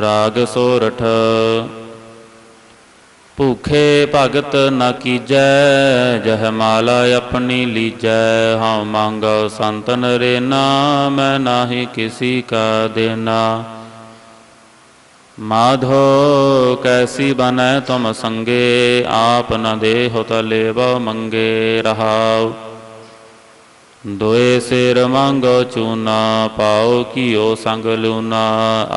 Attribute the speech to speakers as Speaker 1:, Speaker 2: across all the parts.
Speaker 1: ਰਾਗ ਸੋਰਠ। ਭੂਖੇ ਭਗਤ ਨ ਕੀਜੈ, ਜਹ ਮਾਲਾ ਆਪਣੀ ਲੀਜੈ। ਹਉ ਮੰਗੋ ਸੰਤਨ ਰੇਨਾ ਮੈਂ ਨਾਹੀ ਕਿਸੀ ਕਾ ਦੇਨਾ। ਮਾਧੋ, ਕੈਸੀ ਬਨੈ ਤੁਮ ਸੰਗੇ, ਆਪ ਨ ਦੇਹੁ ਤ ਲੇਵ ਮੰਗੇ ਰਹਾਉ। ਦੋਏ ਸਿਰ ਮੰਗੋ ਚੂਨਾ ਪਾਉ ਕੀਓ ਸੰਗ ਲੂਨਾ।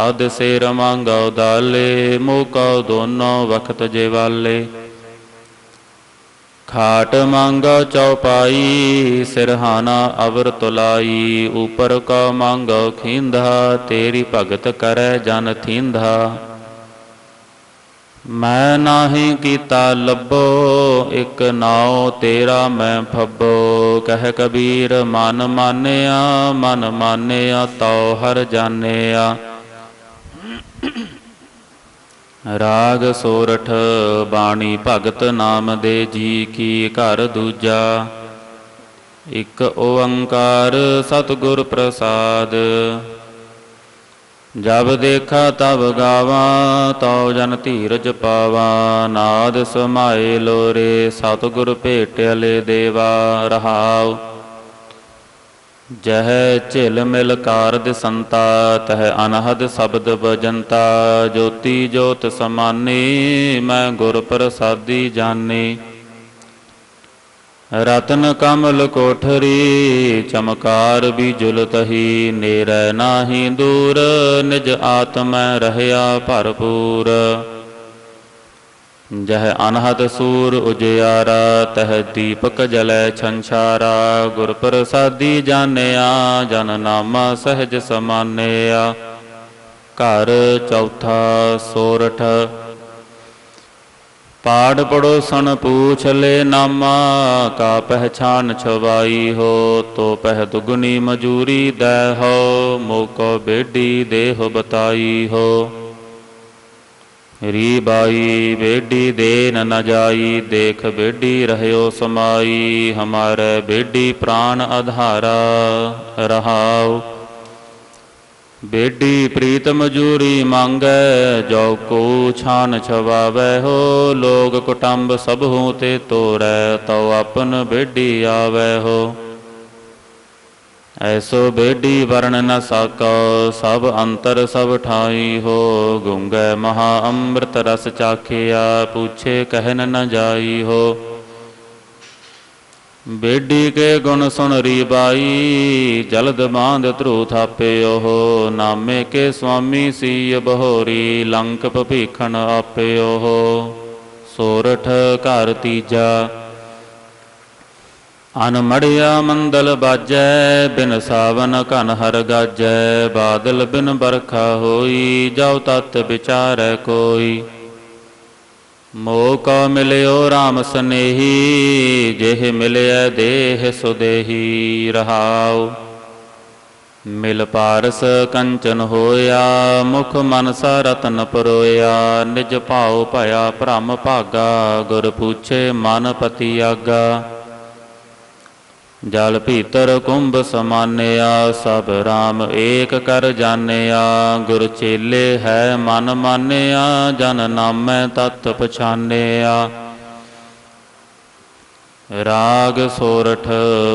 Speaker 1: ਅਧ ਸਿਰ ਮੰਗੋ ਦਾਲੇ ਮੋਕੋ ਦੋਨੋ ਵਖਤ ਜੇਵਾਲੇ। ਖਾਟ ਮੰਗੋ ਚੌਪਾਈ ਸਿਰਹਾਨਾ ਅਵਰ ਤੁਲਾਈ। ਉਪਰ ਕਾ ਮੰਗੋ ਖਿੰਧਾ, ਤੇਰੀ ਭਗਤ ਕਰੈ ਜਨ ਥਿੰਧਾ। ਮੈਂ ਨਾਹੀ ਕੀਤਾ ਲੱਭੋ, ਇਕ ਨਾਉ ਤੇਰਾ ਮੈਂ ਫੱਬੋ। ਕਹਿ ਕਬੀਰ, ਮਨ ਮਾਨਿਆ ਮਨ ਮਾਨਿਆ, ਤਉ ਹਰ ਜਾਣਿਆ। ਰਾਗ ਸੋਰਠ, ਬਾਣੀ ਭਗਤ ਨਾਮ ਦੇ ਜੀ ਕੀ ਘਰ ਦੂਜਾ। ਇਕ ਓੰਕਾਰ ਸਤਿਗੁਰ ਪ੍ਰਸਾਦ। ਜਬ ਦੇਖਾ ਤਬ ਗਾਵਾ, ਤਉ ਜਨ ਧੀਰਜ ਪਾਵਾ। ਨਾਦ ਸਮਾਏ ਲੋਰੇ, ਸਤਿਗੁਰ ਭੇਟਿਆਲੇ ਦੇਵਾ, ਰਹਾਉ। ਜਹ ਝਿਲ ਮਿਲ ਕਾਰਜ ਸੰਤਾ, ਤਹ ਅਨਹਦ ਸ਼ਬਦ ਬਜੰਤਾ। ਜੋਤੀ ਜੋਤ ਸਮਾਨੀ, ਮੈਂ ਗੁਰ ਪ੍ਰਸਾਦੀ ਜਾਣੀ ਰਤਨ ਕਮਲ ਕੋਠਰੀ, ਚਮਕਾਰ ਵੀ ਜੁਲਤਹੀ ਨੇਰੈ ਨਾਹੀ ਦੂਰ, ਨਿਜ ਆਤਮੈ ਰਹਿਆ ਭਰਪੂਰ। ਜਹ ਅਨਹਦ ਸੂਰ ਉਜਿਆਰਾ, ਤਹ ਦੀਪਕ ਜਲੈ ਛੰਛਾਰਾ, ਗੁਰ ਪ੍ਰਸਾਦੀ ਜਾਣਿਆ, ਜਨ ਨਾਮਾ ਸਹਿਜ ਸਮਾਨਿਆ। ਘਰ ਚੌਥਾ ਸੋਰਠ ਪਾੜ ਪੜੋਸਣ ਪੂਛ ਲੈ ਨਾਮਾ, ਕਾ ਪਹਿਛਾਨ ਛਵਾਈ ਹੋ, ਤੋ ਪਹਿ ਦੁਗਣੀ ਮਜੂਰੀ ਦੈ ਹੋ, ਮੋਕੋ ਬੇਡੀ ਦੇਹ ਬਤਾਈ ਹੋ। ਰੀ ਬਾਈ ਬੇਡੀ ਦੇਨ ਨ ਜਾਈ, ਦੇਖ ਬੇਡੀ ਰਹਿਓ ਸਮਾਈ, ਹਮਾਰੇ ਬੇਡੀ ਪ੍ਰਾਨ ਆਧਾਰਾ ਰਹਾਉ। ਬੇਡੀ ਪ੍ਰੀਤ ਮਜੂਰੀ ਮੰਗੈ ਜੋ ਕੋ ਛਾਨ ਛਵਾਵੈ ਹੋ, ਲੋਗ ਕੁਟੰਬ ਸਭ ਹੂ ਤੇ ਤੋਰੈ, ਤਉ ਆਪਨ ਬੇਡੀ ਆਵੈ ਹੋ। ਐਸੋ ਬੇਡੀ ਵਰਣ ਨ ਸਕੋ, ਸਭ ਅੰਤਰ ਸਭ ਠਾਈ ਹੋ, ਗੁੰਗੈ ਮਹਾ ਅੰਮ੍ਰਿਤ ਰਸ ਚਾਖਿਆ, ਪੁੱਛੇ ਕਹਿਨ ਨ ਜਾਈ ਹੋ। ਬੇਡੀ ਕੇ ਗੁਣ ਸੁਣ ਰੀ ਬਾਈ, ਜਲਦ ਬਾਂਧ ਧਰੂ ਥਾਪੇ ਉਹ ਨਾਮੇ ਕੇ ਸੁਆਮੀ ਸੀ ਬਹੋਰੀ, ਲੰਕ ਭੀਖਣ ਆਪੇ ਉਹ ਸੋਰਠ ਘਰ ਤੀਜਾ ਅਨ ਮੜਿਆ ਮੰਦਲ ਬਾਜੈ, ਬਿਨ ਸਾਵਨ ਕਨ ਹਰ ਗਾਜੈ, ਬਾਦਲ ਬਿਨ ਬਰਖਾ ਹੋਈ, ਜਾਉ ਤਤ ਵਿਚਾਰੈ ਕੋਈ। ਮੋਹ ਕੋ ਮਿਲਿਓ RAM ਸਨੇਹੀ, ਜਿਹ ਮਿਲਿਆ ਦੇਹ ਸੁਦੇਹੀ ਰਹਾਉ। ਮਿਲ ਪਾਰਸ ਕੰਚਨ ਹੋਇਆ, ਮੁਖ ਮਨਸਾ ਰਤਨ ਪਰੋਇਆ, ਨਿਜ ਭਾਉ ਭਇਆ ਭ੍ਰਮ ਭਾਗਾ, ਗੁਰ ਪੁੱਛੇ ਮਨ ਪਤੀ ਆਗਾ। ਜਲ ਭੀਤਰ ਕੁੰਭ ਸਮਾਨਿਆ, ਸਭ RAM ਏਕ ਕਰ ਜਾਣਿਆ। ਗੁਰ ਚੇਲੇ ਹੈ ਮਨ ਮਾਨਿਆ, ਜਨ ਨਾਮੈ ਤਤ ਪਛਾਨਿਆ। ਰਾਗ ਸੋਰਠ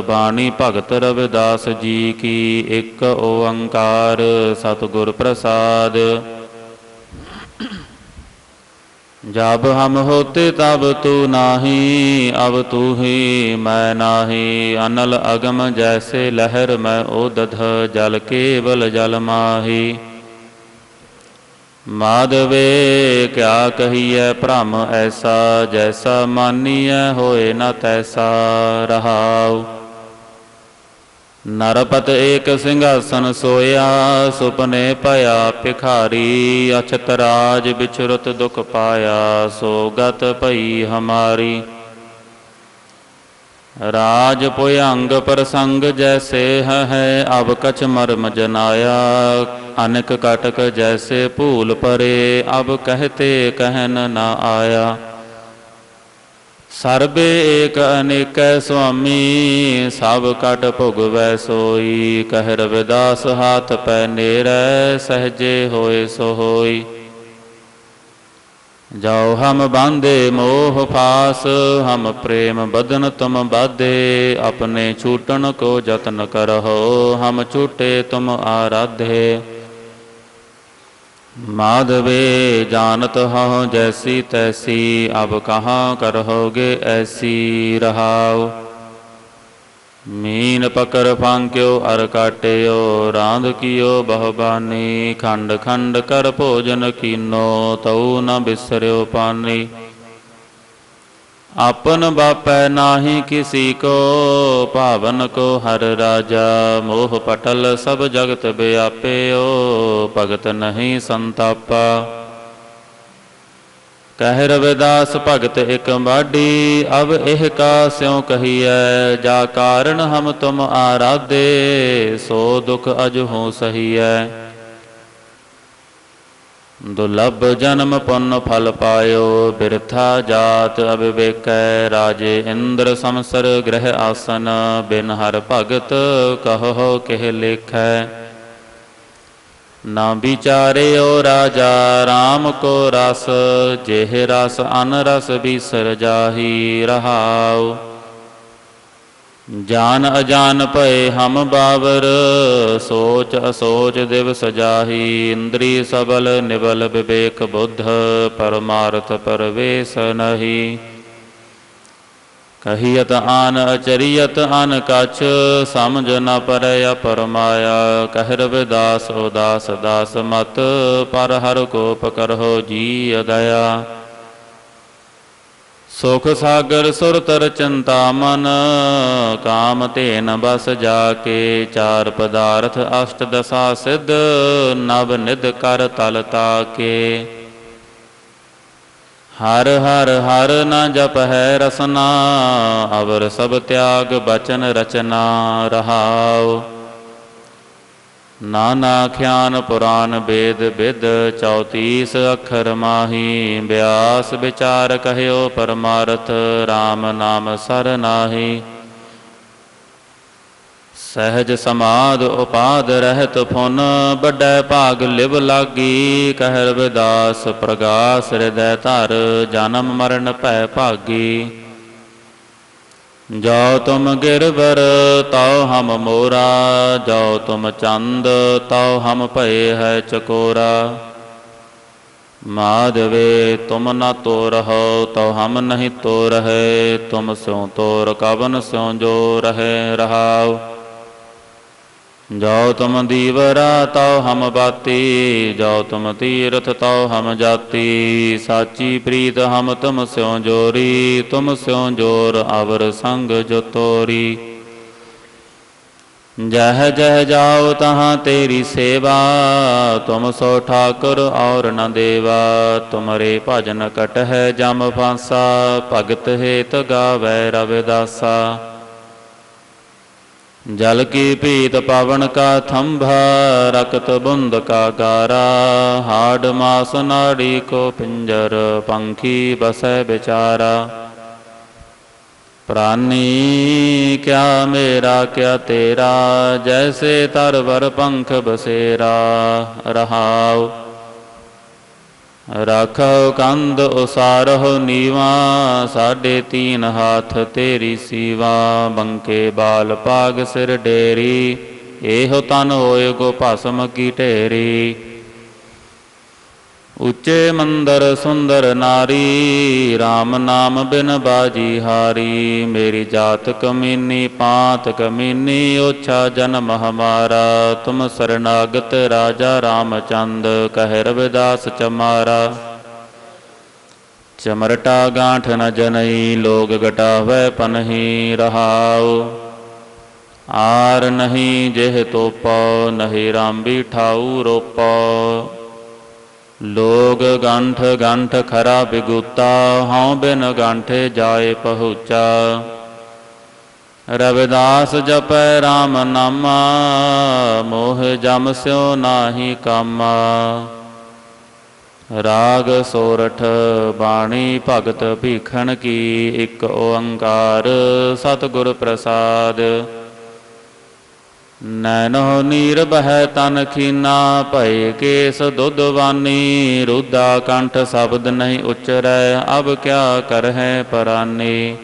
Speaker 1: ਬਾਣੀ ਭਗਤ ਰਵਿਦਾਸ ਜੀ ਕੀ ਇੱਕ ਓੰਕਾਰ, ਸਤਿਗੁਰ ਪ੍ਰਸਾਦ। ਜਬ ਹਮ ਹੋਤੇ ਤਬ ਤੂ ਨਾਹੀ, ਅਬ ਤੂ ਹੀ ਮੈਂ ਨਾਹੀ। ਅਨਲ ਅਗਮ ਜੈਸੇ ਲਹਿਰ ਮੈਂ ਉਦਧ ਜਲ ਕੇਵਲ ਜਲ ਮਾਹੀ। ਮਾਦਵੇ ਕਿਆ ਕਹੀਐ ਭ੍ਰਮ ਐਸਾ, ਜੈਸਾ ਮਾਨੀਐ ਹੋਏ ਨਾ ਤੈਸਾ, ਰਹਾਉ। ਨਰਪਤ ਏਕ ਸਿੰਘਾਸਨ ਸੋਇਆ, ਸੁਪਨੇ ਭਇਆ ਭਿਖਾਰੀ, ਅਛਤ ਰਾਜ ਵਿਚਰਤ ਦੁਖ ਪਾਇਆ ਸੋਗਤ ਭਈ ਹਮਾਰੀ। ਰਾਜ ਪੁਯੰਗ ਪ੍ਰਸੰਗ ਜੈਸੇ ਹੈ ਅਬ ਕਛ ਮਰਮ ਜਨਾਇਆ, ਅਨਕ ਕਟਕ ਜੈਸੇ ਭੂਲ ਪਰੇ, ਅਬ ਕਹਤੇ ਕਹਿਨ ਨਾ ਆਇਆ। ਸਰਬੇ ਏਕ ਅਨੇਕੈ ਸੁਆਮੀ, ਸਭ ਕਟ ਭੁਗਵੈ ਸੋਈ। ਕਹਿ ਰਵਿਦਾਸ ਹਾਥ ਪੈ ਨੇਰੈ, ਸਹਜੇ ਹੋਏ ਸੋ ਹੋਈ ਜਾਓ ਹਮ ਬਾਂਧੇ ਮੋਹ ਫਾਸ, ਹਮ ਪ੍ਰੇਮ ਬਦਨ ਤੁਮ ਬਾਧੇ। ਆਪਣੇ ਛੂਟਣ ਕੋ ਯਤਨ ਕਰਹੁ, ਹਮ ਛੂਟੇ ਤੁਮ ਆਰਾਧੇ। ਮਾਧਵੇ ਜਾਣਤ ਹਉ ਜੈਸੀ ਤੈਸੀ, ਅਬ ਕਹਾਂ ਕਰਹੁਗੇ ਐਸੀ ਰਹਾਉ। ਮੀਨ ਪਕਰ ਫਾਂਕਿਓ, ਅਰ ਕਾਟਿਓ, ਰਾਂਧ ਕੀਓ, ਬਹੁਬਾਨੀ, ਖੰਡ ਖੰਡ ਕਰ ਭੋਜਨ ਕੀਨੋ, ਤਉ ਨ ਬਿਸਰਿਓ ਪਾਨੀ। ਆਪਨ ਬਾਪੈ ਨਾਹੀ ਕਿਸੀ ਕੋ, ਭਾਵਨ ਕੋ ਹਰ ਰਾਜਾ। ਮੋਹ ਪਟਲ ਸਭ ਜਗਤ ਬਿਆਪਿਓ, ਭਗਤ ਨਹੀਂ ਸੰਤਾਪਾ। ਕਹਿ ਰਵਿਦਾਸ, ਭਗਤ ਇਕ ਬਾਡੀ ਅਬ ਇਹ ਕਾ ਸਿਉ ਕਹੀਐ? ਜਾ ਕਾਰਨ ਹਮ ਤੁਮ ਆਰਾਧੇ, ਸੋ ਦੁਖ ਅਜ ਹੋ ਸਹੀਐ। ਦੁਲਭ ਜਨਮ ਪੁੰਨ ਫਲ ਪਾਇਓ, ਬਿਰਥਾ ਜਾਤ ਅਬਿਵੇਕੈ ਰਾਜੇ ਇੰਦਰ ਸੰਸਰ ਗ੍ਰਹਿ ਆਸਨ, ਬਿਨ ਹਰ ਭਗਤ ਕਹੋ ਕਿਹ ਲੇਖੈ। ਨਾ ਵਿਚਾਰਿਓ ਰਾਜਾ RAM ਕੋ ਰਸ, ਜਿਹ ਰਸ ਅਨ ਰਸ ਬਿਸਰ ਜਾਹੀ ਰਹਾਉ। ਜਾਨ ਅਜਾਨ ਭਏ ਹਮ ਬਾਵਰ ਸੋਚ ਅਸੋਚ ਦਿਵ ਸਜਾਹੀ, ਇੰਦਰੀ ਸਬਲ ਨਿਵਲ ਵਿਵੇਕ ਬੁੱਧ, ਪਰਮਾਰਥ ਪਰਵੇਸ ਨਹੀ। ਕਹੀਅਤ ਆਨ ਅਚਰੀਅਤ ਅਨ ਕਛ, ਸਮਝ ਨ ਪਰੈ ਪਰਮਾਇਆ ਕਹਿ ਰਵਿਦਾਸ ਉਦਾਸ, ਦਾਸ ਮਤ, ਪਰ ਹਰ ਕੋਪ ਕਰਹੁ ਜੀ ਅਦਇਆ ਸੁਖ ਸਾਗਰ ਸੁਰਤਰ ਚਿੰਤਾ ਮਨ ਕਾਮ ਧੇਨ ਬਸ ਜਾ ਕੇ ਚਾਰ ਪਦਾਰਥ ਅਸ਼ਟ ਦਸਾ ਸਿਧ, ਨਵ ਨਿਧ ਕਰ ਤਲ ਤਾਕੇ। ਹਰ ਹਰ ਹਰ ਨ ਜਪ ਹੈ ਰਸਨਾ, ਅਵਰ ਸਭ ਤਿਆਗ ਬਚਨ ਰਚਨਾ ਰਹਾਉ। ਨਾਨਾ ਖਿਆਨ ਪੁਰਾਨ ਬੇਦ ਬਿਦ 34 ਅੱਖਰ ਮਾਹੀ, ਬਿਆਸ ਵਿਚਾਰ ਕਹਿਓ ਪਰਮਾਰਥ RAM ਨਾਮ ਸਰ ਨਾਹੀ। ਸਹਿਜ ਸਮਾਦ ਉਪਾਦ ਰਹਿਤ ਫੁਨ, ਵੱਡੈ ਭਾਗ ਲਿਵ ਲਾਗੀ। ਕਹਿ ਰਵਿਦਾਸ ਪ੍ਰਗਾਸ ਹਿਰਦੈ ਧਰ, ਜਨਮ ਮਰਨ ਭੈ ਭਾਗੀ। ਜੋ ਤੁਮ ਗਿਰਵਰ, ਤਉ ਹਮ ਮੋਰਾ। ਜੋ ਤੁਮ ਚੰਦ, ਤਉ ਹਮ ਭਏ ਹੈ ਚਕੋਰਾ। ਮਾਧਵੇ, ਤੁਮ ਨ ਤੋਰਹੁ, ਤਉ ਹਮ ਨਹੀਂ ਤੋ ਰਹੇ ਤੁਮ ਸਿਉ ਤੋਰ, ਕਵਨ ਸਿਉ ਜੋ ਰਹੇ ਰਹਾਉ। ਜੋ ਤੁਮ ਦੀਵਰਾ, ਤਉ ਹਮ ਬਾਤੀ। ਜੋ ਤੁਮ ਤੀਰਥ, ਤਉ ਹਮ ਜਾਤੀ। ਸਾਚੀ ਪ੍ਰੀਤ, ਹਮ ਤੁਮ ਸਿਉ ਜੋਰੀ। ਤੁਮ ਸਿਉ ਜੋਰ, ਅਵਰ ਸੰਗ ਜੋ ਤੋਰੀ। ਜਹ ਜਹ ਜਾਓ ਤਹਾਂ ਤੇਰੀ ਸੇਵਾ। ਤੁਮ ਸੋ ਠਾਕੁਰ ਔਰ ਨ ਦੇਵਾ। ਤੁਮਰੇ ਭਜਨ ਕਟ ਹੈ ਜਮ ਫਾਂਸਾ। ਭਗਤ ਹੇਤ ਗਾਵੈ ਰਵਿਦਾਸਾ। ਜਲ ਕੀ ਪੀਤ ਪਵਨ ਕਾ ਥੰਭਾ, ਰਕਤ ਬੁੰਦ ਕਾ ਗਾਰਾ। ਹਾੜ ਮਾਸ ਨਾੜੀ ਕੋ ਪਿੰਜਰ, ਪੰਖੀ ਬਸੈ ਵਿਚਾਰਾ। ਪ੍ਰਾਨੀ, ਕਿਆ ਮੇਰਾ, ਕਿਆ ਤੇਰਾ, ਜੈਸੇ ਤਰਵਰ ਪੰਖ ਬਸੇਰਾ। ਰਹਾਉ ਰਾਖੋ ਕੰਧ ਉਸਾਰਹੁ ਨੀਵਾ, ਸਾਡੇ ਤੀਨ ਹਾਥ ਤੇਰੀ ਸੀਵਾ, ਬੰਕੇ ਬਾਲ ਪਾਗ ਸਿਰ ਡੇਰੀ, ਇਹੋ ਤਨ ਹੋਏ ਗੋ ਭਸਮ ਕੀ ਢੇਰੀ। ਉੱਚੇ ਮੰਦਰ ਸੁੰਦਰ ਨਾਰੀ RAM ਨਾਮ ਬਿਨ ਬਾਜੀ ਹਾਰੀ। ਮੇਰੀ ਜਾਤ ਕਮੀਨੀ, ਪਾਤ ਕਮੀਨੀ, ਓਛਾ ਜਨਮ ਹਮਾਰਾ। ਤੁਮ ਸਰਨਾਗਤ ਰਾਜਾ ਰਾਮਚੰਦ, ਕਹਿ ਰਵਿਦਾਸ ਚਮਾਰਾ। ਚਮਰਟਾ ਗਾਂਠ ਨ ਜਨਈ, ਲੋਗ ਗਟਾਵੇ ਪਨਹੀ ਰਹਾਉ। ਆਰ ਨਹੀਂ ਜਿਹ ਤੋਪੋ, ਨਹੀਂ ਰਾਮਬੀ ਠਾਉ ਰੋਪੋ। ਲੋਗ ਗੰਠ ਗੰਠ ਖਰਾ ਬਿਗੁਤਾ, ਹਉ ਬਿਨ ਗੰਠੇ ਜਾਏ ਪਹੁੰਚਾ। ਰਵਿਦਾਸ ਜਪੈ RAM ਨਾਮਾ, ਮੋਹ ਜਮ ਸਿਓ ਨਾਹੀ ਕਾਮਾ। ਰਾਗ ਸੋਰਠ ਬਾਣੀ ਭਗਤ ਭੀਖਣ ਕੀ ਇੱਕ ਓੰਕਾਰ, ਸਤਿਗੁਰ ਪ੍ਰਸਾਦ। ਨੈਨੋ ਨੀਰਬ ਹੈ ਤਨ ਖੀਨਾ, ਭਏ ਕੇਸ ਦੁੱਧਵਾਨੀ ਰੁਦਾ ਕੰਠ ਸ਼ਬਦ ਨਹੀਂ ਉਚਰੈ, ਅਬ ਕਿਆ ਕਰਹਿ ਪਰਾਨੀ।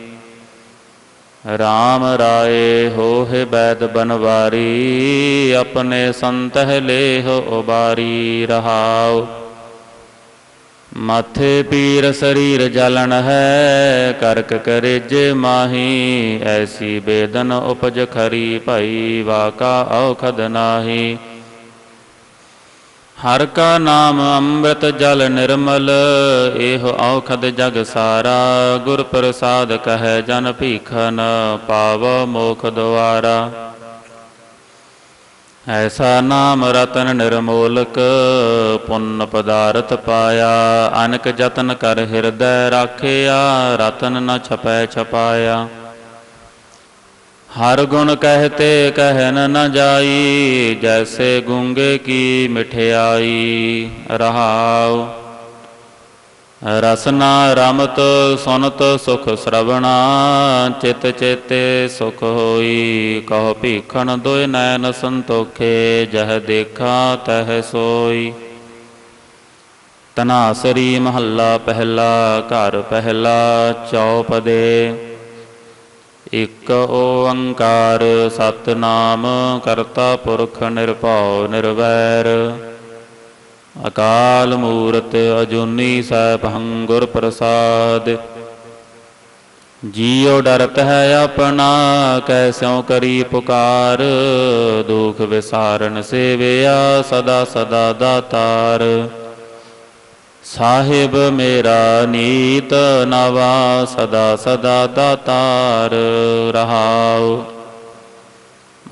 Speaker 1: RAM ਰਾਏ ਹੋਹਿ ਬੈਦ ਬਨਵਾਰੀ, ਆਪਣੇ ਸੰਤਹ ਲੇਹ ਉਬਾਰੀ। ਰਹਾਓ ਮਾਥੇ ਪੀਰ ਸਰੀਰ ਜਲਨ ਹੈ, ਕਰਕ ਕਰੇਜੇ ਮਾਹੀ, ਐਸੀ ਬੇਦਨ ਉਪਜ ਖਰੀ ਭਈ, ਵਾਕਾ ਔਖਦ ਨਾਹੀ। ਹਰ ਕਾ ਨਾਮ ਅੰਮ੍ਰਿਤ ਜਲ ਨਿਰਮਲ ਇਹ ਔਖਦ ਜਗ ਸਾਰਾ, ਗੁਰ ਪ੍ਰਸਾਦ ਕਹੈ ਜਨ ਭੀਖਨ, ਪਾਵ ਮੋਖ ਦੁਆਰਾ। ਐਸਾ ਨਾਮ ਰਤਨ ਨਿਰਮੋਲਕ, ਪੁੰਨ ਪਦਾਰਥ ਪਾਇਆ। ਅਨਕ ਜਤਨ ਕਰ ਹਿਰਦੈ ਰਾਖਿਆ, ਰਤਨ ਨ ਛਪੈ ਛਪਾਇਆ। ਹਰ ਗੁਣ ਕਹਤੇ ਕਹਿਨ ਨ ਜਾਈ, ਜੈਸੇ ਗੁੰਗੇ ਕੀ ਮਠਿਆਈ ਰਹਾਉ। ਰਸਨਾ ਰਮਤ ਸੁਨਤ ਸੁਖ ਸ਼ਰਵਣਾ, ਚਿਤ ਚੇਤੇ ਸੁਖ ਹੋਈ। ਕਹੋ ਭੀਖਣ ਦੁਇ ਨੈਣ ਸੰਤੋਖੇ, ਜਹ ਦੇਖਾ ਤਹ ਸੋਈ। ਤਨਾਸਰੀ ਮਹੱਲਾ ਪਹਿਲਾ, ਘਰ ਪਹਿਲਾ, ਚੌਪਦੇ। ਇਕ ਓੰਕਾਰ, ਸਤਨਾਮ ਕਰਤਾ ਪੁਰਖ ਨਿਰਭਉ ਨਿਰਵੈਰ। ਅਕਾਲ ਮੂਰਤ ਅਜੂਨੀ ਸੈਭੰ ਹੰਗੁਰ ਪ੍ਰਸਾਦ। ਜੀਉ ਡਰਤ ਹੈ ਆਪਣਾ, ਕੈਸਿਉ ਕਰੀ ਪੁਕਾਰ। ਦੁਖ ਵਿਸਾਰਨ ਸੇਵਿਆ ਸਦਾ ਸਦਾ ਦਾਤਾਰ ਸਾਹਿਬ ਮੇਰਾ ਨੀਤ ਨਵਾ, ਸਦਾ ਸਦਾ ਦਾਤਾਰ ਰਹਾਉ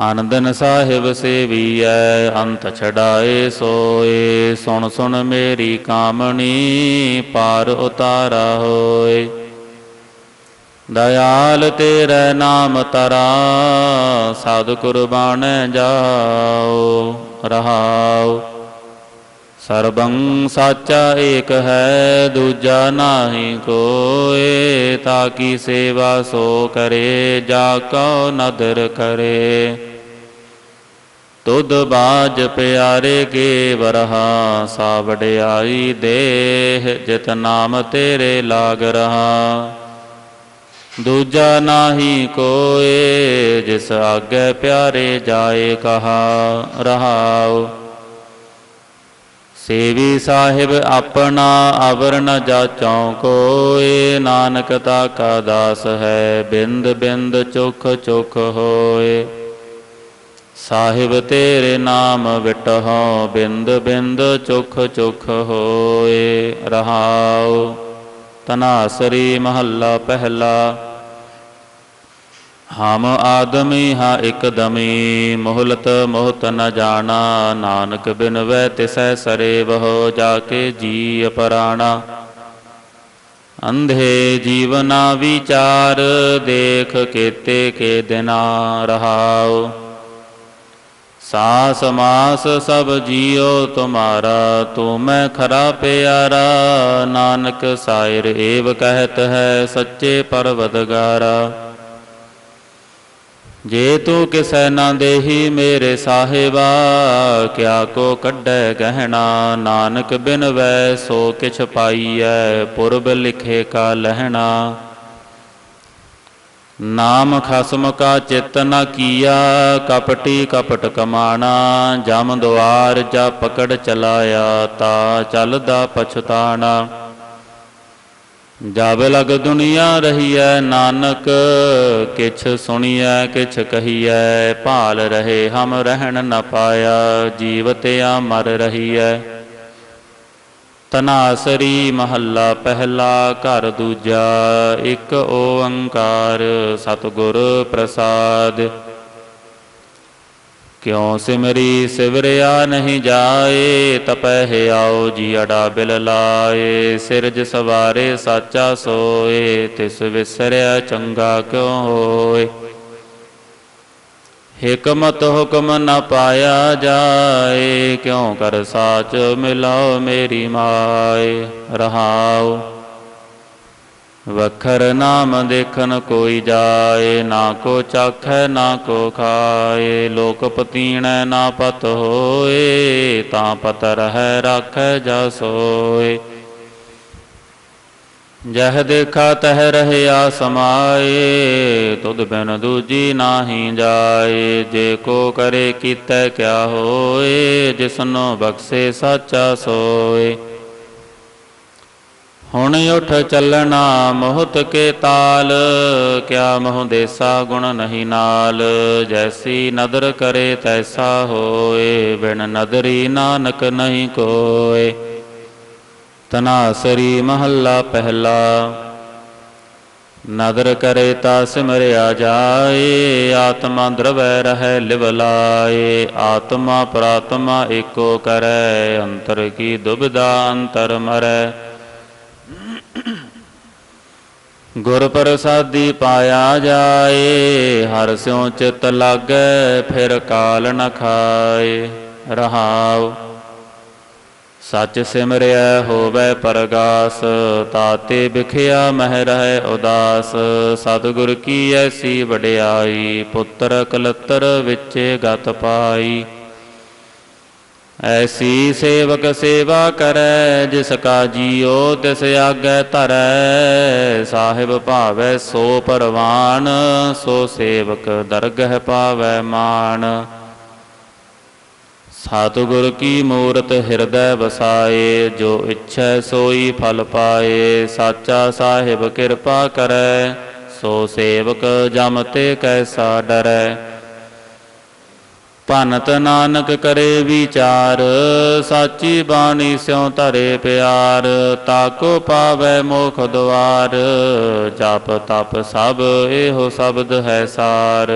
Speaker 1: ਆਨੰਦਨ ਸਾਹਿਬ ਸੇਵੀਐ, ਅੰਤ ਛਡਾਏ ਸੋਏ, ਸੁਣ ਸੁਣ ਮੇਰੀ ਕਾਮਣੀ, ਪਾਰ ਉਤਾਰਾ ਹੋਏ। ਦਇਆਲ ਤੇਰੇ ਨਾਮ ਤਰਾ, ਸਾਧ ਕੁਰਬਾਨ ਜਾਓ, ਰਹਾਓ। ਸਰਬੰ ਸਾਚਾ ਏਕ ਹੈ, ਦੂਜਾ ਨਾਹੀ ਕੋਏ, ਤਾਂ ਕੀ ਸੇਵਾ ਸੋ ਕਰੇ, ਜਾ ਕਉ ਨਦਰ ਕਰੇ। ਤੁਧ ਬਾਜ ਪਿਆਰੇ ਕੇ ਵਰਹਾ ਸਾ ਵਡਿਆਈ ਦੇਹ, ਜਿਤ ਨਾਮ ਤੇਰੇ ਲਾਗ ਰਹਾ। ਦੂਜਾ ਨਾਹੀ ਕੋਏ, ਜਿਸ ਆਗੇ ਪਿਆਰੇ ਜਾਏ ਕਹਾ, ਰਹਾਉ। ਸੇਵੀ ਸਾਹਿਬ ਆਪਣਾ ਅਵਰ ਨ ਜਾਚਉ ਕੋਏ, ਨਾਨਕ ਤਾ ਕਾ ਦਾਸ ਹੈ, ਬਿੰਦ ਬਿੰਦ ਚੁਖ ਚੁਖ ਹੋਏ। ਸਾਹਿਬ ਤੇਰੇ ਨਾਮ ਵਿਟਹੁ, ਬਿੰਦ ਬਿੰਦ ਚੁਖ ਚੁਖ ਹੋਏ। ਰਹਾਉ ਤਨਾਸਰੀ ਮਹੱਲਾ ਪਹਿਲਾ। ਹਮ ਆਦਮੀ ਹਾਂ ਇਕ ਮੋਹਲਤ ਮੋਹਤ ਨ ਜਾਣਾ, ਨਾਨਕ ਬਿਨਵੈ ਤਿਸੈ ਸਰੇ ਬਹੁ ਜਾ ਕੇ ਜੀ ਅਪਰਾਣਾ ਅੰਧੇ ਜੀਵਨਾ ਵਿਚਾਰ, ਦੇਖ ਕੇਤੇ ਕੇ ਦਿਨਾ ਰਹਾਉ। ਸਾਸ ਮਾਸ ਸਭ ਜੀਉ ਤੁਮਾਰਾ, ਤੂੰ ਮੈਂ ਖਰਾ ਪਿਆਰਾ, ਨਾਨਕ ਸਾਇਰ ਏਵ ਕਹਿਤ ਹੈ ਸੱਚੇ ਪਰਵਦਗਾਰਾ। ਜੇ ਤੂੰ ਕਿਸੈ ਨਾ ਦੇਹੀ ਮੇਰੇ ਸਾਹਿਬਾ, ਕਿਆ ਕੋ ਕੱਢੈ ਗਹਿਣਾ? ਨਾਨਕ ਬਿਨ ਵੈ ਸੋ ਕਿਛ ਪਾਈਐ, ਪੁਰਬ ਲਿਖੇ ਕਾ ਲਹਿਣਾ। ਨਾਮ ਖਸਮ ਕਾ ਚਿਤ ਨ ਕੀਆ, ਕਪਟੀ ਕਪਟ ਕਮਾਣਾ। ਜਮ ਦੁਆਰ ਜਾ ਪਕੜ ਚਲਾਇਆ, ਤਾ ਚੱਲਦਾ ਪਛਤਾਣਾ। ਜਬ ਲਗ ਦੁਨੀਆ ਰਹੀਐ ਨਾਨਕ, ਕਿਛ ਸੁਣੀਐ, ਕਿਛ ਕਹੀਐ, ਭਾਲ ਰਹੇ ਹਮ ਰਹਿਣ ਨ ਪਾਇਆ ਜੀਵਤਿਆ ਮਰ ਰਹੀਐ। ਤਨਾਸਰੀ ਮਹੱਲਾ ਪਹਿਲਾ, ਘਰ ਦੂਜਾ, ਇੱਕ ਓੰਕਾਰ ਸਤਿਗੁਰ ਪ੍ਰਸਾਦ। ਕਿਉ ਸਿਮਰੀ ਸਿਵਰਿਆ ਨਹੀਂ ਜਾਏ, ਤਪਹਿ ਆਓ ਜੀ ਅੜਾ ਬਿਲ ਲਾਏ। ਸਿਰਜ ਸਵਾਰੇ ਸਾਚਾ ਸੋਏ, ਤਿਸ ਵਿਸਰਿਆ ਚੰਗਾ ਕਿਉ ਹੋਏ? ਹਕਮਤ ਹੁਕਮ ਨ ਪਾਇਆ ਜਾਏ, ਕਿਉ ਕਰ ਸਾਚ ਮਿਲਾਓ ਮੇਰੀ ਮਾਏ? ਰਹਾਓ ਵਖਰ ਨਾਮ ਦੇਖਨ ਕੋਈ ਜਾਏ, ਨਾ ਕੋ ਚਾਖੈ, ਨਾ ਕੋ ਖਾਏ। ਲੋਕ ਪਤੀਣੈ ਨਾ ਪਤ ਹੋਏ, ਤਾਂ ਪਤ ਰਹਿ, ਰਾਖੈ, ਜਾ ਸੋਏ। ਜਹ ਦੇਖਾ ਤਹ ਰਹਿਆ ਸਮਾਏ, ਤੁਧ ਬਿਨ ਦੂਜੀ ਨਾਹੀ ਜਾਏ। ਜੇ ਕੋ ਕਰੇ ਕੀਤੈ ਕਿਆ ਹੋਏ, ਜਿਸਨੋ ਬਖਸ਼ੇ ਸਾਚਾ ਸੋਏ। ਹੁਣ ਉਠ ਚੱਲਣਾ ਮੋਹਤ ਕੇ ਤਾਲ, ਕਿਆ ਮੋਹ ਦੇਸਾ ਗੁਣ ਨਹੀਂ ਨਾਲ। ਜੈਸੀ ਨਦਰ ਕਰੇ ਤੈਸਾ ਹੋਏ, ਬਿਨ ਨਦਰੀ ਨਾਨਕ ਨਹੀਂ ਕੋਏ। ਤਨਾਸਰੀ ਮਹੱਲਾ ਪਹਿਲਾ, ਨਦਰ ਕਰੇ ਤਾ ਸਿਮਰਿਆ ਜਾਏ, ਆਤਮਾ ਦਰਵੈ ਰਹਿ ਲਿਵ ਲਾਏ। ਆਤਮਾ ਪ੍ਰਾਤਮਾ ਏਕੋ ਕਰੈ, ਅੰਤਰ ਕੀ ਦੁਬਿਧਾ ਅੰਤਰ ਮਰੈ। ਗੁਰ ਪ੍ਰਸਾਦੀ ਪਾਇਆ ਜਾਏ, ਹਰ ਸਿਉ ਚਿਤ ਲਾਗੈ, ਫਿਰ ਕਾਲ ਨ ਖਾਏ। ਰਹਾਉ, ਸੱਚ ਸਿਮਰਿਆ ਹੋਵੇ ਪਰਗਾਸ, ਤਾਤੇ ਵਿਖਿਆ ਮਹਿ ਰਹਿ ਉਦਾਸ। ਸਤਿਗੁਰ ਕੀ ਐਸੀ ਵਡਿਆਈ, ਪੁੱਤਰ ਕਲਤਰ ਵਿੱਚ ਗਤ ਪਾਈ। ਐਸੀ ਸੇਵਕ ਸੇਵਾ ਕਰੈ, ਜਿਸ ਕਾ ਜੀਉ ਤਿਸ ਆਗੈ ਧਰੈ। ਸਾਹਿਬ ਭਾਵੈ ਸੋ ਪਰਵਾਨ, ਸੋ ਸੇਵਕ ਦਰਗਹਿ ਪਾਵੈ ਮਾਨ। ਸਤਿਗੁਰ ਕੀ ਮੂਰਤ ਹਿਰਦੈ ਵਸਾਏ, ਜੋ ਇੱਛੈ ਸੋਈ ਫਲ ਪਾਏ। ਸਾਚਾ ਸਾਹਿਬ ਕਿਰਪਾ ਕਰੈ, ਸੋ ਸੇਵਕ ਜਮ ਤੇ ਕੈਸਾ ਡਰੈ। ਭਨਤ ਨਾਨਕ ਕਰੇ ਵਿਚਾਰ, ਸਾਚੀ ਬਾਣੀ ਸਿਉ ਧਰੇ ਪਿਆਰ, ਤਾਕੋ ਪਾਵੈ ਮੋਖ ਦੁਆਰ, ਜਪ ਤਪ ਸਭ ਇਹੋ ਸ਼ਬਦ ਹੈ ਸਾਰ।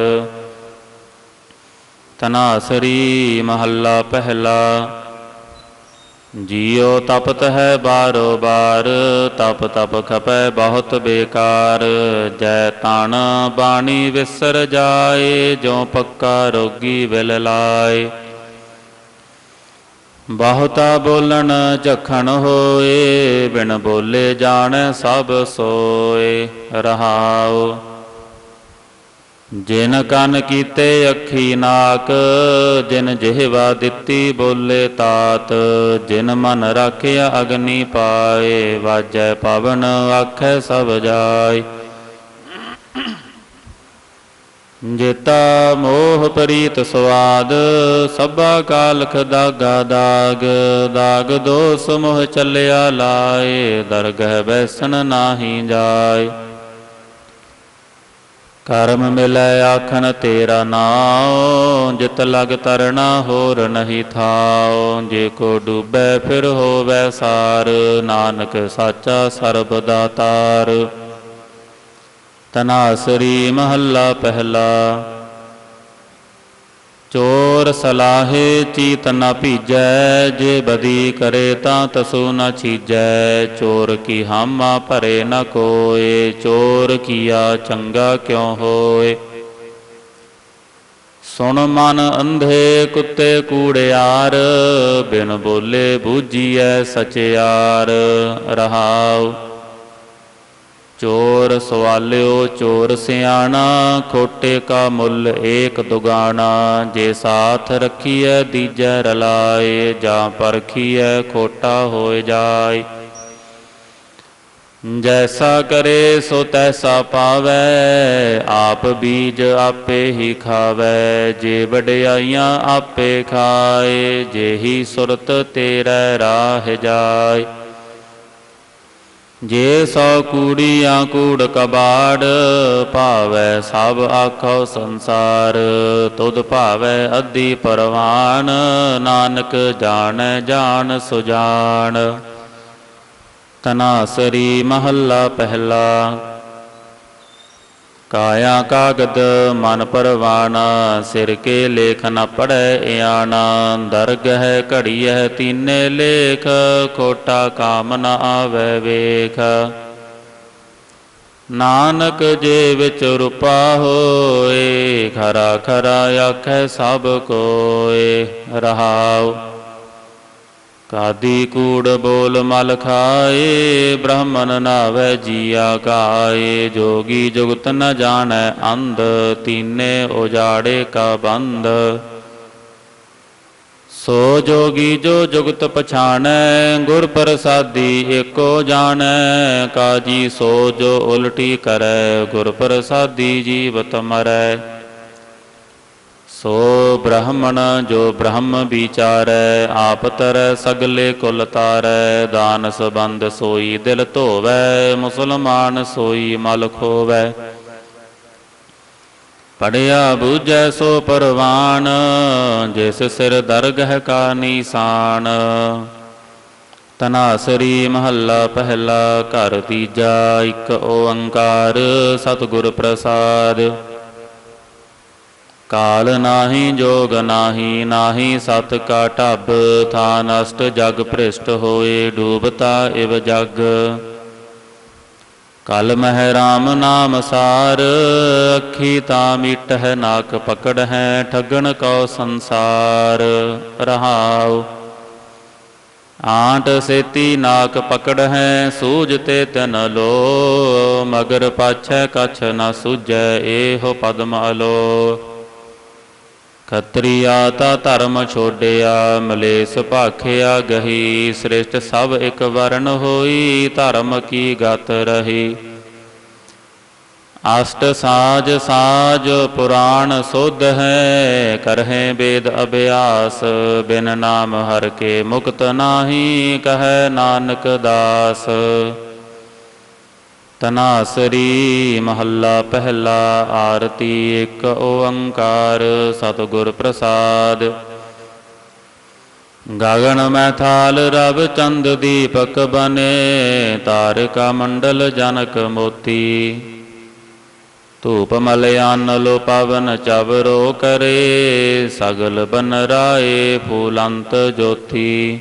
Speaker 1: ਤਨਾਸਰੀ ਮਹੱਲਾ ਪਹਿਲਾ ਜੀਉ ਤਪਤ ਹੈ ਬਾਰੋ ਬਾਰ, ਤਪ ਤਪ ਖਪੈ ਬਹੁਤ ਬੇਕਾਰ। ਜੈ ਤਣ ਬਾਣੀ ਵਿਸਰ ਜਾਏ ਜੋ ਪੱਕਾ ਰੋਗੀ ਵਿਲ ਲਾਏ। ਬਹੁਤਾ ਬੋਲਣ ਝਖਣ ਹੋਏ, ਬਿਨ ਬੋਲੇ ਜਾਣ ਸਭ ਸੋਏ। ਰਹਾਉ ਜਿਨ ਕੰਨ ਕੀਤੇ ਅੱਖੀ ਨਾਕ, ਜਿਨ ਜਿਹਵਾ ਦਿੱਤੀ ਬੋਲੇ ਤਾਤ, ਜਿਨ ਮਨ ਰਾਖਿਆ ਅਗਨੀ ਪਾਏ, ਵਾਜੈ ਪਵਨ ਆਖੈ ਸਭ ਜਾਏ। ਜੇਤਾ ਮੋਹ ਪ੍ਰੀਤ ਸਵਾਦ, ਸਭਾ ਕਾਲਖ ਦਾਗਾ ਦਾਗ ਦਾਗ ਦੋਸ ਮੋਹ ਚੱਲਿਆ ਲਾਏ, ਦਰਗਹਿ ਬੈਸਣ ਨਾਹੀ ਜਾਏ। ਕਰਮ ਮਿਲੈ ਆਖਣ ਤੇਰਾ ਨਾਉ, ਜਿਤ ਲਗ ਤਰਣਾ ਹੋਰ ਨਹੀਂ ਥਾਉ। ਜੇ ਕੋ ਡੂਬੈ ਫਿਰ ਹੋਵੈ ਸਾਰ, ਨਾਨਕ ਸਾਚਾ ਸਰਬ ਦਾਤਾਰ। ਤਨਾਸਰੀ ਮਹੱਲਾ ਪਹਿਲਾ। ਚੋਰ ਸਲਾਹੇ ਚੀਤ ਨਾ ਭੀਜੈ, ਜੇ ਬਦੀ ਕਰੇ ਤਾਂ ਤਸੂ ਨਾ ਛੀਜੈ ਚੋਰ ਕੀ ਹਾਮਾ ਭਰੇ ਨਾ ਕੋਏ, ਚੋਰ ਕੀਆ ਚੰਗਾ ਕਿਉ ਹੋਏ? ਸੁਣ ਮਨ ਅੰਧੇ ਕੁੱਤੇ ਕੂੜਿਆਰ, ਬਿਨ ਬੋਲੇ ਬੂਝੀਐ ਸਚਿਆਰ। ਰਹਾਉ ਚੋਰ ਸਵਾਲਿਓ ਚੋਰ ਸਿਆਣਾ, ਖੋਟੇ ਕਾ ਮੁੱਲ ਏਕ ਦੁਗਾਣਾ। ਜੇ ਸਾਥ ਰਖੀਐ, ਦੀਜੈ ਰਲਾਏ, ਜਾਂ ਪਰਖੀਐ, ਖੋਟਾ ਹੋਏ ਜਾਏ। ਜੈਸਾ ਕਰੇ, ਸੋ ਤੈਸਾ ਪਾਵੈ, ਆਪ ਬੀਜ ਆਪੇ ਹੀ ਖਾਵੈ। ਜੇ ਵਡਿਆਈਆਂ ਆਪੇ ਖਾਏ, ਜੇ ਹੀ ਸੁਰਤ ਤੇਰੇ ਰਾਹ ਜਾਏ। ਜੇ ਸੋ ਕੂੜੀਆਂ ਕੂੜ ਕਬਾੜ, ਭਾਵੈ ਸਭ ਆਖੋ ਸੰਸਾਰ। ਤੁਧ ਭਾਵੈ ਅੱਧੀ ਪਰਵਾਨ ਨਾਨਕ ਜਾਣੈ ਜਾਣ ਸੁਜਾਨ ਤਨਾਸਰੀ ਮਹੱਲਾ ਪਹਿਲਾ। ਕਾਇਆ ਕਾਗਦ ਮਨ ਪਰਵਾਨਾ, ਸਿਰ ਕੇ ਲੇਖ ਨ ਪੜੈ ਹੈ ਘੜੀ ਹੈ ਤੀਨੇ ਲੇਖ, ਖੋਟਾ ਕਾਮ ਨ ਆਵੈ ਵੇਖ। ਨਾਨਕ ਜੇ ਵਿੱਚ ਰੁਪਾ ਹੋਏ, ਖਰਾ ਖਰਾ ਆਖੈ ਸਭ ਕੋਏ, ਰਹਾਉ। ਕਾਦੀ ਕੂੜ ਬੋਲ ਮਲ ਖਾਏ, ਬ੍ਰਾਹਮਣ ਨਾਵੇ ਜੀਆ ਕਾਏ। ਜੋਗੀ ਜੁਗਤ ਨ ਜਾਣੈ ਅੰਧ, ਤੀਨੇ ਉਜਾੜੇ ਕਾ ਬੰਦ। ਸੋ ਜੋਗੀ ਜੋ ਜੁਗਤ ਪਛਾਣੈ, ਗੁਰ ਪ੍ਰਸਾਦੀ ਏਕੋ ਜਾਣੈ। ਕਾਜੀ ਸੋ ਜੋ ਉਲਟੀ ਕਰੈ, ਗੁਰ ਪ੍ਰਸਾਦੀ ਜੀਵਤ ਮਰੈ। ਸੋ ਬ੍ਰਾਹਮਣ ਜੋ ਬ੍ਰਹਮ ਵਿਚਾਰੈ, ਆਪ ਤਰੈ ਸਗਲੇ ਕੁਲ ਤਾਰੈ। ਦਾਨ ਸਬੰਧ ਸੋਈ ਦਿਲ ਧੋਵੈ, ਮੁਸਲਮਾਨ ਸੋਈ ਮਲ ਖੋਵੈ। ਪੜਿਆ ਬੂਝੈ ਸੋ ਪਰਵਾਨ, ਜਿਸ ਸਿਰ ਦਰਗਹ ਕਾ ਨੀਸਾਨ। ਤਨਾਸਰੀ ਮਹੱਲਾ ਪਹਿਲਾ ਘਰ ਤੀਜਾ, ਇੱਕ ਓੰਕਾਰ ਸਤਿਗੁਰ ਪ੍ਰਸਾਦ। ਕਾਲ ਨਾਹੀ, ਜੋਗ ਨਾਹੀ ਨਾਹੀ ਸਤ ਕਾ ਢੱਬ ਥਾ ਨਸ਼ਟ ਜਗ ਭ੍ਰਿਸ਼ਟ ਹੋਏ, ਡੂਬਤਾ ਇਵ ਜਗ। ਕਲ ਮਹਿ ਰਾਮ ਨਾਮ ਸਾਰ, ਅੱਖੀ ਤਾ ਮਿਟ ਹੈ ਨਾਕ ਪਕੜ ਹੈ ਠਗਣ ਕੋ ਸੰਸਾਰ, ਰਹਾਉ। ਆਂਟ ਸੇਤੀ ਨਾਕ ਪਕੜ ਹੈ ਸੂਝ ਤੇ ਤਨ ਲੋ, ਮਗਰ ਪਾਛੈ ਕਛ ਨ ਸੁਝੈ ਇਹੋ ਪਦਮ ਅਲੋ। ਖਤਰੀਆ ਤਾ ਧਰਮ ਛੋਡਿਆ, ਮਲੇਸ ਭਾਖਿਆ ਗਹੀ, ਸ੍ਰਿਸ਼ਟ ਸਭ ਇੱਕ ਵਰਨ ਹੋਈ, ਧਰਮ ਕੀ ਗਤ ਰਹੀ? ਅਸ਼ਟ ਸਾਜ ਸਾਜ ਪੁਰਾਣ ਸੁਧ ਹੈ, ਕਰਹਿ ਵੇਦ ਅਭਿਆਸ, ਬਿਨ ਨਾਮ ਹਰ ਕੇ ਮੁਕਤ ਨਾਹੀ, ਕਹੈ ਨਾਨਕ ਦਾਸ। ਤਨਾਸਰੀ ਮਹੱਲਾ ਪਹਿਲਾ ਆਰਤੀ ਇੱਕ ਓੰਕਾਰ ਸਤਿਗੁਰ ਪ੍ਰਸਾਦ। ਗਗਨ ਮੈਥਾਲ ਰਵ ਚੰਦ ਦੀਪਕ ਬਨੇ, ਤਾਰਿਕਾ ਮੰਡਲ ਜਨਕ ਮੋਤੀ। ਧੂਪ ਮਲ ਅੰਨ ਲੋ ਪਵਨ ਚਵਰੋ ਕਰੇ, ਸਗਲ ਬਨ ਰਾਏ ਫੂਲੰਤ ਜੋਤੀ।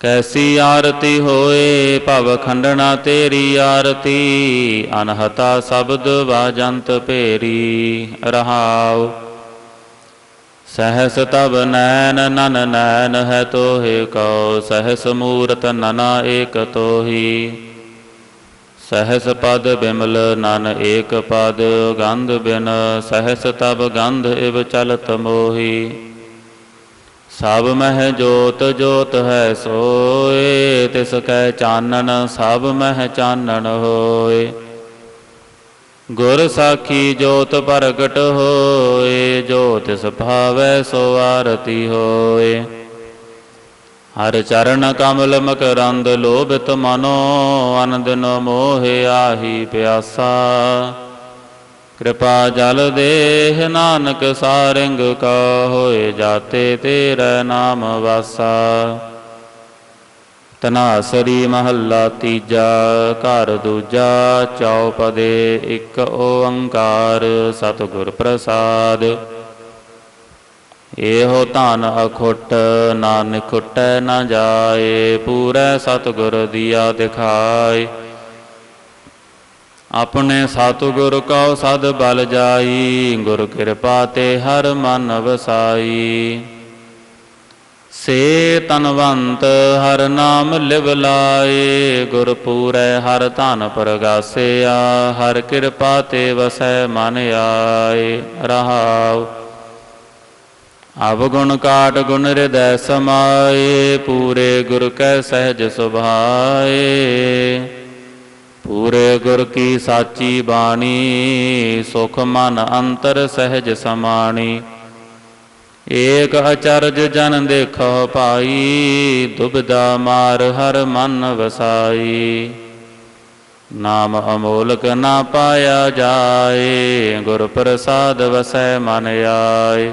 Speaker 1: ਕੈਸੀ ਆਰਤੀ ਹੋਏ ਭਵ ਖੰਡਣਾ ਤੇਰੀ ਆਰਤੀ, ਅਨਹਤਾ ਸ਼ਬਦ ਵਾਜੰਤ ਭੇਰੀ ਰਹਾਉ। ਸਹਸ ਤਬ ਨੈਨ ਨਨ ਨੈਨ ਹੈ ਤੋਹਿ ਕਉ, ਸਹਸ ਮੂਰਤ ਨਨਾ ਏਕ ਤੋਹੀ। ਸਹਸ ਪਦ ਬਿਮਲ ਨਨ ਏਕ ਪਦ, ਗੰਧ ਬਿਨ, ਸਹਸ ਤਬ ਗੰਧ ਇਵ ਚਲਤ ਮੋਹੀ। ਸਭ ਮਹਿ ਜੋਤ ਜੋਤ ਹੈ ਸੋਏ, ਤਿਸ ਕੈ ਚਾਨਣ ਸਭ ਮਹਿ ਚਾਨਣ ਹੋਏ। ਗੁਰ ਸਾਖੀ ਜੋਤ ਪ੍ਰਗਟ ਹੋਏ, ਜੋ ਤਿਸ ਭਾਵੈ ਸੋ ਆਰਤੀ ਹੋਏ। ਹਰ ਚਰਨ ਕਮਲ ਮਕਰੰਦ ਲੋਭਿਤ ਮਨੋ, ਅਨੰਦ ਮੋਹਿ ਆਹੀ ਪਿਆਸਾ। ਕਿਰਪਾ ਜਲ ਦੇਹ ਨਾਨਕ ਸਾਰਿੰਗ ਕਾ ਹੋਏ ਜਾਤੇ ਤੇਰਾ ਨਾਮ ਵਾਸਾ। ਤਨਾਸਰੀ ਮਹੱਲਾ ਤੀਜਾ, ਘਰ ਦੂਜਾ, ਚੌਪਦੇ ਇੱਕ ਓੰਕਾਰ ਸਤਿਗੁਰ ਪ੍ਰਸਾਦ। ਇਹੋ ਧਨ ਅਖੁੱਟ ਨਾਨਕ ਖੁੱਟੈ ਨਾ ਜਾਏ, ਪੂਰੇ ਸਤਿਗੁਰ ਦੀਆ ਦਿਖਾਏ। ਆਪਣੇ ਸਤਿਗੁਰ ਕਉ ਸਦ ਬਲ ਜਾਈ, ਗੁਰ ਕਿਰਪਾ ਤੇ ਹਰ ਮਨ ਵਸਾਈ। ਸੇ ਤਨਵੰਤ ਹਰ ਨਾਮ ਲਿਵ ਲਾਏ, ਗੁਰ ਪੂਰੈ ਹਰ ਧਨ ਪ੍ਰਗਾਸਿਆ, ਹਰ ਕਿਰਪਾ ਤੇ ਵਸੈ ਮਨ ਆਏ, ਰਹਾਉ। ਅਵ ਗੁਣ ਕਾਟ ਗੁਣ ਹਿਰਦੈ ਸਮਾਏ, ਪੂਰੇ ਗੁਰ ਕੈ ਸਹਿਜ ਸੁਭਾਏ। ਪੂਰੇ ਗੁਰ ਕੀ ਸਾਚੀ ਬਾਣੀ, ਸੁਖ ਮਨ ਅੰਤਰ ਸਹਿਜ ਸਮਾਣੀ। ਏਕ ਅਚਰਜ ਜਨ ਦੇਖੋ ਭਾਈ ਦੁਬਦਾ ਮਾਰ ਹਰ ਮਨ ਵਸਾਈ। ਨਾਮ ਅਮੋਲਕ ਨਾ ਪਾਇਆ ਜਾਏ, ਗੁਰ ਪ੍ਰਸਾਦ ਵਸੈ ਮਨ ਆਏ।